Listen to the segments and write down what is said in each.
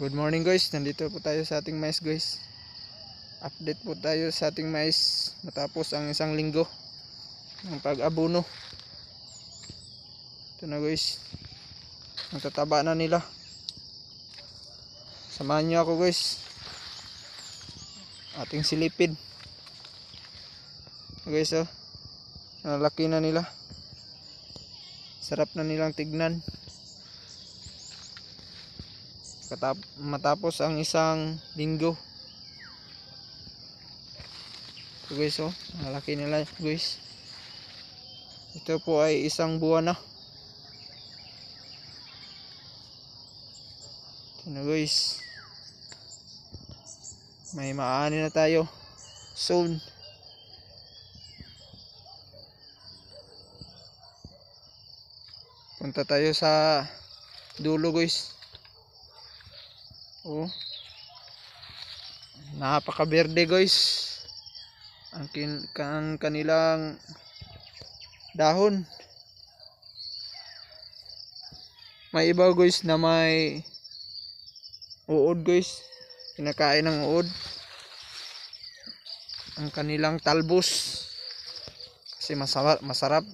Good morning guys, nandito po tayo sa ating mais guys. Update po tayo sa ating mais matapos ang isang linggo ng pag-abuno. Ito na guys. Natataba na nila. Samahan niyo ako guys. Ating silipid. Guys oh. Nalaki na nila. Sarap na nilang tignan. Matapos ang isang linggo. Ito guys oh, malaki nila guys. Ito po ay isang buwan na. Ito na guys. May maani na tayo. Soon. Punta tayo sa dulo guys. Oh. Napaka-berde guys. Ang, kin ang kanilang dahon. May iba guys na may uod guys. Kinakain ng uod. Ang kanilang talbos. Kasi masarap, masarap.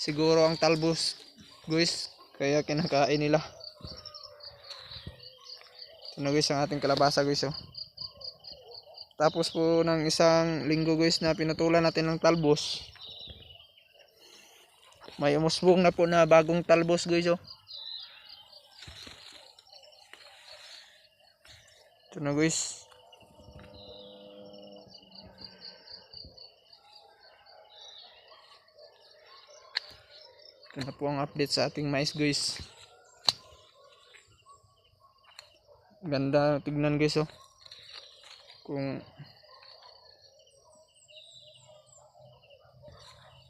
Siguro ang talbos guys. Kaya kinakain nila. Ito na guys ang ating kalabasa guys oh. Tapos po ng isang linggo guys na pinutulan natin ng talbos. May umusbong na po na bagong talbos guys oh. Ito na guys. Ito na po ang update sa ating mais guys. Ganda tignan guys oh. Kung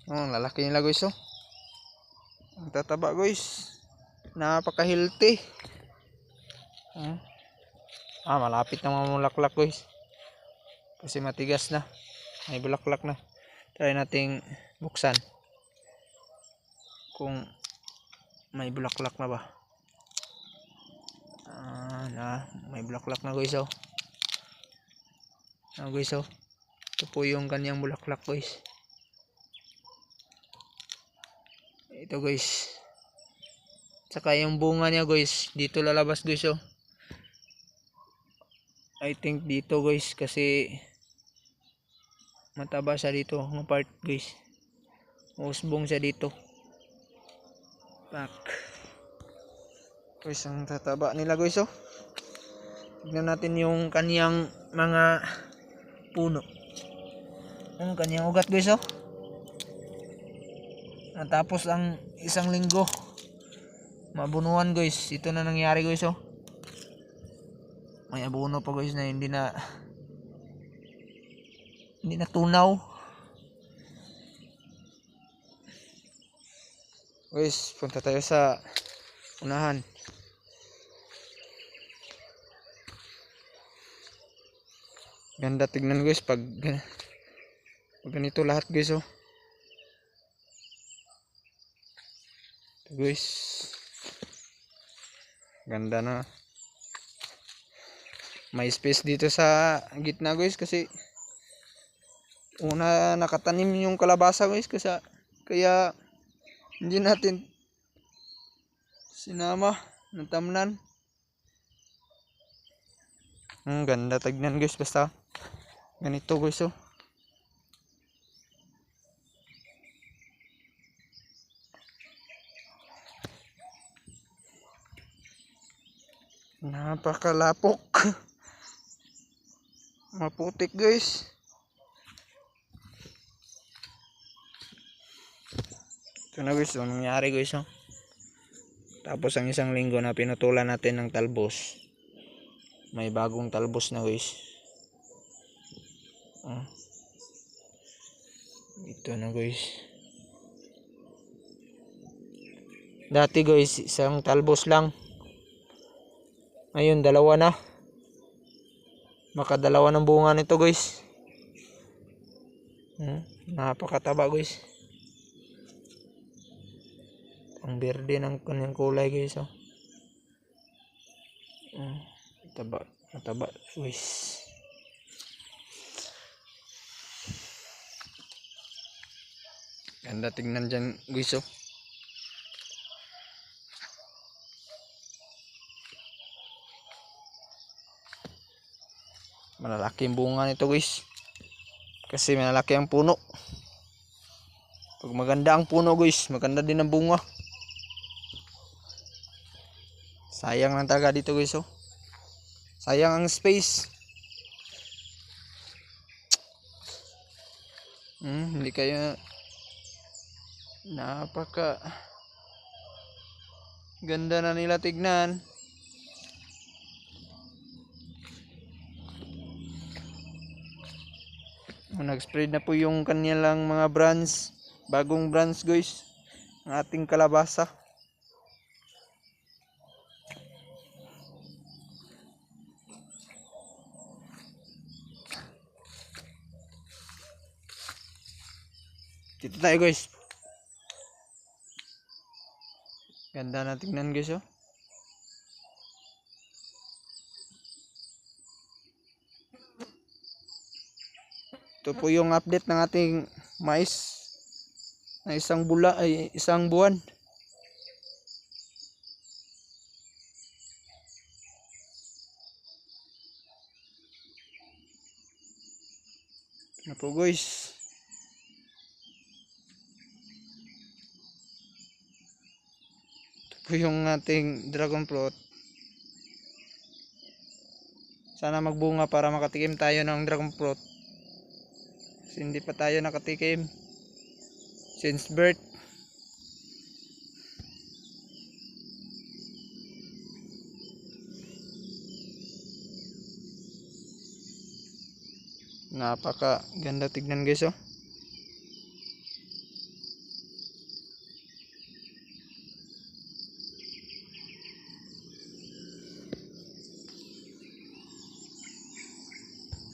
Oh, lalaki nila guys oh. Ang tataba guys. Napaka-healthy. Hmm. Ah, malapit na mamulaklak guys. Kasi matigas na. May bulaklak na. Try nating buksan. Kung may bulaklak na ba. Ah, na, may bulaklak na guys oh. Ah, guys oh. Ito po yung kanyang bulaklak guys. Ito guys. Tsaka yung bunga niya guys, dito lalabas guys oh. I think dito guys kasi mataba siya dito ng part guys. Usbong siya dito. Back. Guys, ang tataba nila guys oh. Tignan natin yung kaniyang mga puno. Ang kaniyang ugat guys oh. Natapos ang isang linggo. Mabunuan guys. Ito na nangyari guys oh. May abuno pa guys na hindi na hindi na tunaw. Guys, punta tayo sa unahan. Ganda tignan guys pag, pag ganito lahat guys oh. Ito guys. Ganda na. May space dito sa gitna guys kasi una nakatanim yung kalabasa guys kasi kaya hindi natin sinama ng tamnan. Ang ganda tignan guys basta ganito guys oh. Napakalapok. Maputik guys. Ito na guys, anong nangyari guys oh. Tapos ang isang linggo na pinutulan natin ng talbos. May bagong talbos na guys. Oh. Ito na guys. Dati guys, isang talbos lang. Ngayon, dalawa na. Makadalawa ng bunga nito guys. Hmm, napakataba guys. Ang berde ng kanyang kulay guys. Oh. Mm, mataba, mataba, guys. Ganda tignan dyan, guys, oh. Malalaki yung bunga nito, guys. Kasi malalaki ang puno. Pag maganda ang puno, guys, maganda din ang bunga. Sayang lang talaga dito, guys, oh. Sayang ang space. Hmm, hindi kayo napaka ganda na nila tignan. Oh, Nag-spread na po yung kanilang mga brands. Bagong brands guys. Ang ating kalabasa. Dito tayo guys. Ganda na tingnan guys oh. Ito po yung update ng ating mais na isang bula ay isang buwan. Na po guys. Po yung ating dragon fruit. Sana magbunga para makatikim tayo ng dragon fruit. Kasi hindi pa tayo nakatikim since birth. Napaka ganda tignan guys oh.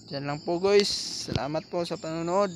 Diyan lang po guys. Salamat po sa panonood.